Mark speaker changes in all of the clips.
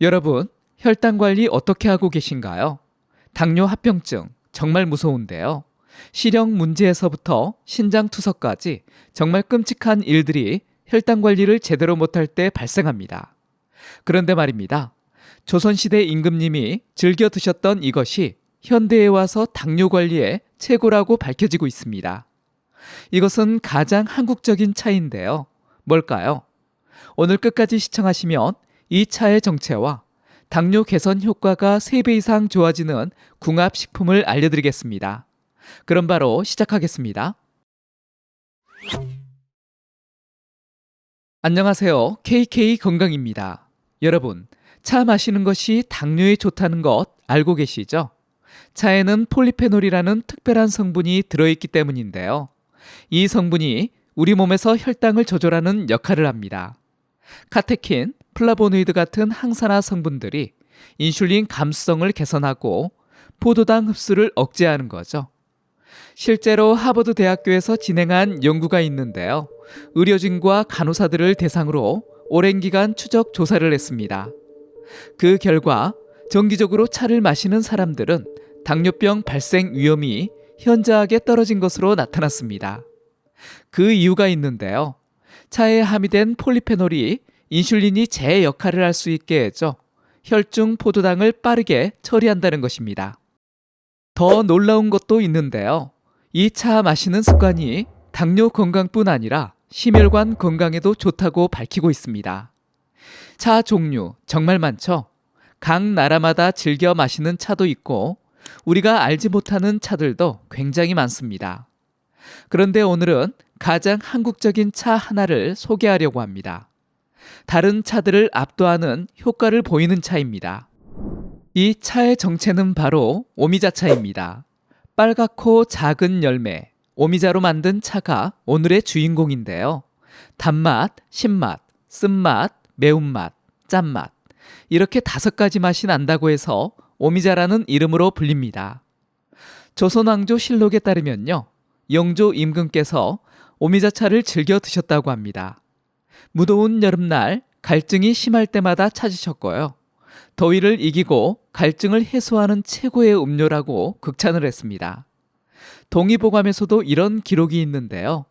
Speaker 1: 여러분, 혈당 관리 어떻게 하고 계신가요? 당뇨 합병증 정말 무서운데요. 시력 문제에서부터 신장 투석까지 정말 끔찍한 일들이 혈당 관리를 제대로 못할 때 발생합니다. 그런데 말입니다. 조선시대 임금님이 즐겨 드셨던 이것이 현대에 와서 당뇨 관리에 최고라고 밝혀지고 있습니다. 이것은 가장 한국적인 차이인데요. 뭘까요? 오늘 끝까지 시청하시면 이 차의 정체와 당뇨 개선 효과가 3배 이상 좋아지는 궁합식품을 알려드리겠습니다. 그럼 바로 시작하겠습니다. 안녕하세요. KK 건강입니다. 여러분, 차 마시는 것이 당뇨에 좋다는 것 알고 계시죠? 차에는 폴리페놀이라는 특별한 성분이 들어있기 때문인데요. 이 성분이 우리 몸에서 혈당을 조절하는 역할을 합니다. 카테킨, 플라보노이드 같은 항산화 성분들이 인슐린 감수성을 개선하고 포도당 흡수를 억제하는 거죠. 실제로 하버드 대학교에서 진행한 연구가 있는데요. 의료진과 간호사들을 대상으로 오랜 기간 추적 조사를 했습니다. 그 결과 정기적으로 차를 마시는 사람들은 당뇨병 발생 위험이 현저하게 떨어진 것으로 나타났습니다. 그 이유가 있는데요. 차에 함유된 폴리페놀이 인슐린이 제 역할을 할 수 있게 해줘 혈중 포도당을 빠르게 처리한다는 것입니다. 더 놀라운 것도 있는데요. 이 차 마시는 습관이 당뇨 건강뿐 아니라 심혈관 건강에도 좋다고 밝히고 있습니다. 차 종류 정말 많죠? 각 나라마다 즐겨 마시는 차도 있고 우리가 알지 못하는 차들도 굉장히 많습니다. 그런데 오늘은 가장 한국적인 차 하나를 소개하려고 합니다. 다른 차들을 압도하는 효과를 보이는 차입니다. 이 차의 정체는 바로 오미자차입니다. 빨갛고 작은 열매, 오미자로 만든 차가 오늘의 주인공인데요. 단맛, 신맛, 쓴맛, 매운맛, 짠맛. 이렇게 다섯 가지 맛이 난다고 해서 오미자라는 이름으로 불립니다. 조선왕조 실록에 따르면요. 영조 임금께서 오미자차를 즐겨 드셨다고 합니다. 무더운 여름날 갈증이 심할 때마다 찾으셨고요. 더위를 이기고 갈증을 해소하는 최고의 음료라고 극찬을 했습니다. 동의보감에서도 이런 기록이 있는데요.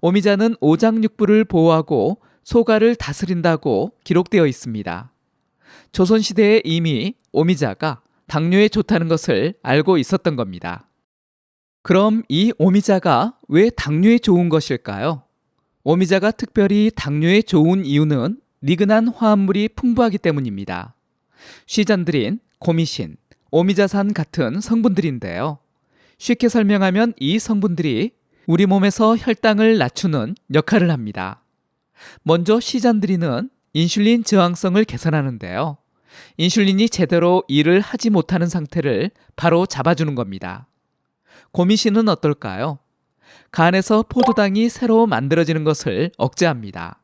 Speaker 1: 오미자는 오장육부를 보호하고 소가를 다스린다고 기록되어 있습니다. 조선시대에 이미 오미자가 당뇨에 좋다는 것을 알고 있었던 겁니다. 그럼 이 오미자가 왜 당뇨에 좋은 것일까요? 오미자가 특별히 당뇨에 좋은 이유는 니근한 화합물이 풍부하기 때문입니다. 쉬잔들인 고미신, 오미자산 같은 성분들인데요. 쉽게 설명하면 이 성분들이 우리 몸에서 혈당을 낮추는 역할을 합니다. 먼저 시잔드린은 인슐린 저항성을 개선하는데요. 인슐린이 제대로 일을 하지 못하는 상태를 바로 잡아주는 겁니다. 고미신은 어떨까요? 간에서 포도당이 새로 만들어지는 것을 억제합니다.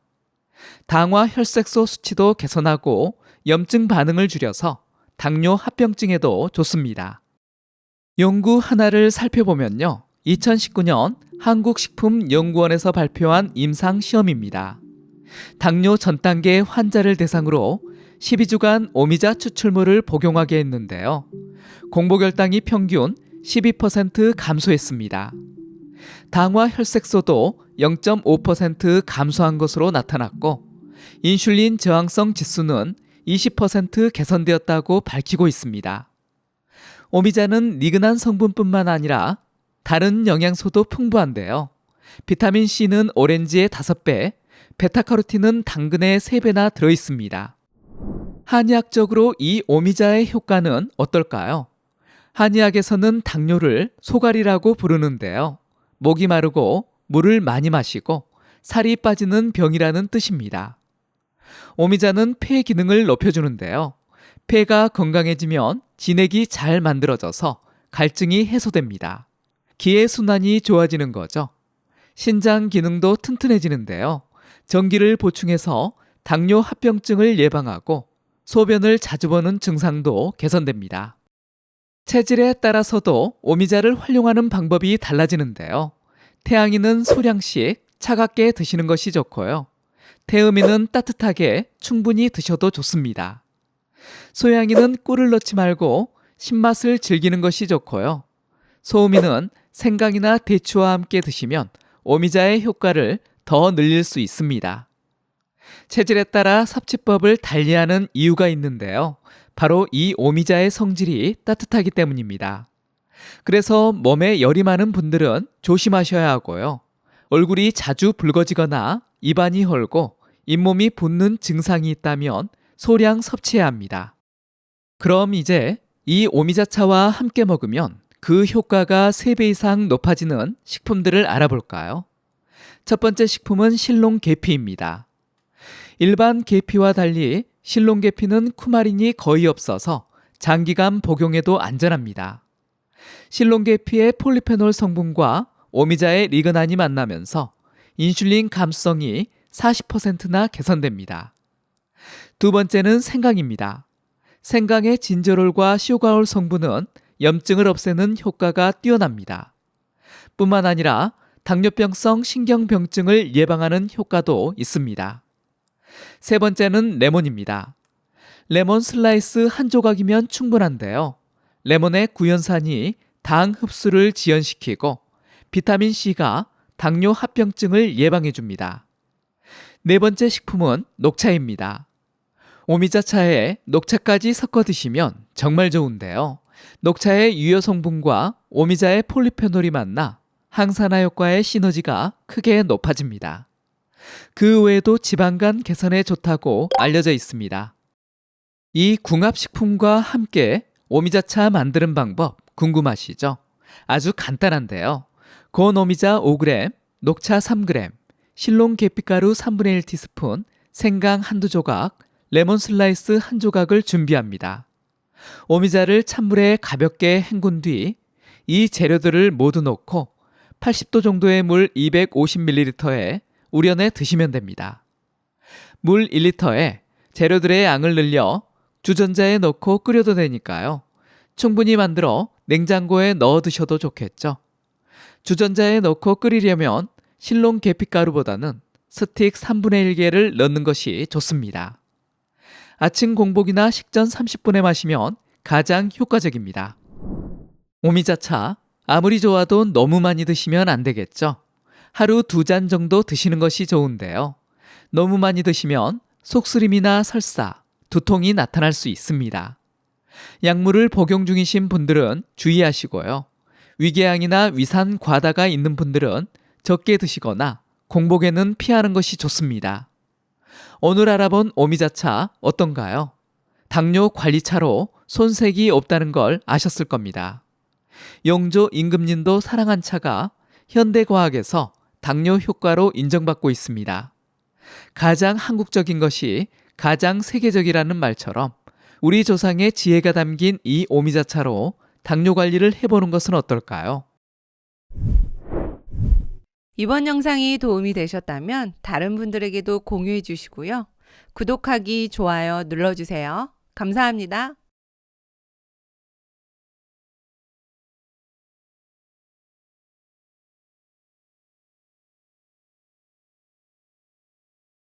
Speaker 1: 당화 혈색소 수치도 개선하고 염증 반응을 줄여서 당뇨 합병증에도 좋습니다. 연구 하나를 살펴보면요. 2019년 한국식품연구원에서 발표한 임상 시험입니다. 당뇨 전 단계 환자를 대상으로 12주간 오미자 추출물을 복용하게 했는데요. 공복혈당이 평균 12% 감소했습니다. 당화 혈색소도 0.5% 감소한 것으로 나타났고, 인슐린 저항성 지수는 20% 개선되었다고 밝히고 있습니다. 오미자는 니근한 성분뿐만 아니라 다른 영양소도 풍부한데요. 비타민 C는 오렌지의 5배, 베타카로틴은 당근의 3배나 들어 있습니다. 한의학적으로 이 오미자의 효과는 어떨까요? 한의학에서는 당뇨를 소갈이라고 부르는데요. 목이 마르고 물을 많이 마시고 살이 빠지는 병이라는 뜻입니다. 오미자는 폐 기능을 높여주는데요. 폐가 건강해지면 진액이 잘 만들어져서 갈증이 해소됩니다. 기의 순환이 좋아지는 거죠. 신장 기능도 튼튼해지는데요. 전기를 보충해서 당뇨 합병증을 예방하고 소변을 자주 보는 증상도 개선됩니다. 체질에 따라서도 오미자를 활용하는 방법이 달라지는데요. 태양이는 소량씩 차갑게 드시는 것이 좋고요. 태음이는 따뜻하게 충분히 드셔도 좋습니다. 소양이는 꿀을 넣지 말고 신맛을 즐기는 것이 좋고요. 소음이는 생강이나 대추와 함께 드시면 오미자의 효과를 더 늘릴 수 있습니다. 체질에 따라 섭취법을 달리하는 이유가 있는데요. 바로 이 오미자의 성질이 따뜻하기 때문입니다. 그래서 몸에 열이 많은 분들은 조심하셔야 하고요. 얼굴이 자주 붉어지거나 입안이 헐고 잇몸이 붓는 증상이 있다면 소량 섭취해야 합니다. 그럼 이제 이 오미자차와 함께 먹으면 그 효과가 3배 이상 높아지는 식품들을 알아볼까요? 첫 번째 식품은 실롱 계피입니다. 일반 계피와 달리 실롱 계피는 쿠마린이 거의 없어서 장기간 복용해도 안전합니다. 실롱 계피의 폴리페놀 성분과 오미자의 리그난이 만나면서 인슐린 감수성이 40%나 개선됩니다. 두 번째는 생강입니다. 생강의 진저롤과 쇼가올 성분은 염증을 없애는 효과가 뛰어납니다. 뿐만 아니라 당뇨병성 신경병증을 예방하는 효과도 있습니다. 세 번째는 레몬입니다. 레몬 슬라이스 한 조각이면 충분한데요. 레몬의 구연산이 당 흡수를 지연시키고 비타민 C가 당뇨 합병증을 예방해 줍니다. 네 번째 식품은 녹차입니다. 오미자차에 녹차까지 섞어 드시면 정말 좋은데요. 녹차의 유효 성분과 오미자의 폴리페놀이 만나 항산화 효과의 시너지가 크게 높아집니다. 그 외에도 지방간 개선에 좋다고 알려져 있습니다. 이 궁합식품과 함께 오미자차 만드는 방법 궁금하시죠? 아주 간단한데요. 곤 오미자 5g, 녹차 3g, 실롱 계피가루 3분의 1 티스푼, 생강 한두 조각, 레몬 슬라이스 한 조각을 준비합니다. 오미자를 찬물에 가볍게 헹군 뒤 이 재료들을 모두 넣고 80도 정도의 물 250ml에 우려내 드시면 됩니다. 물 1리터에 재료들의 양을 늘려 주전자에 넣고 끓여도 되니까요. 충분히 만들어 냉장고에 넣어 드셔도 좋겠죠. 주전자에 넣고 끓이려면 실롱 계피가루보다는 스틱 3분의 1개를 넣는 것이 좋습니다. 아침 공복이나 식전 30분에 마시면 가장 효과적입니다. 오미자차 아무리 좋아도 너무 많이 드시면 안 되겠죠. 하루 두 잔 정도 드시는 것이 좋은데요. 너무 많이 드시면 속쓰림이나 설사, 두통이 나타날 수 있습니다. 약물을 복용 중이신 분들은 주의하시고요. 위궤양이나 위산 과다가 있는 분들은 적게 드시거나 공복에는 피하는 것이 좋습니다. 오늘 알아본 오미자차 어떤가요? 당뇨 관리차로 손색이 없다는 걸 아셨을 겁니다. 영조 임금님도 사랑한 차가 현대과학에서 당뇨 효과로 인정받고 있습니다. 가장 한국적인 것이 가장 세계적이라는 말처럼 우리 조상의 지혜가 담긴 이 오미자차로 당뇨 관리를 해보는 것은 어떨까요?
Speaker 2: 이번 영상이 도움이 되셨다면 다른 분들에게도 공유해 주시고요. 구독하기, 좋아요 눌러주세요. 감사합니다.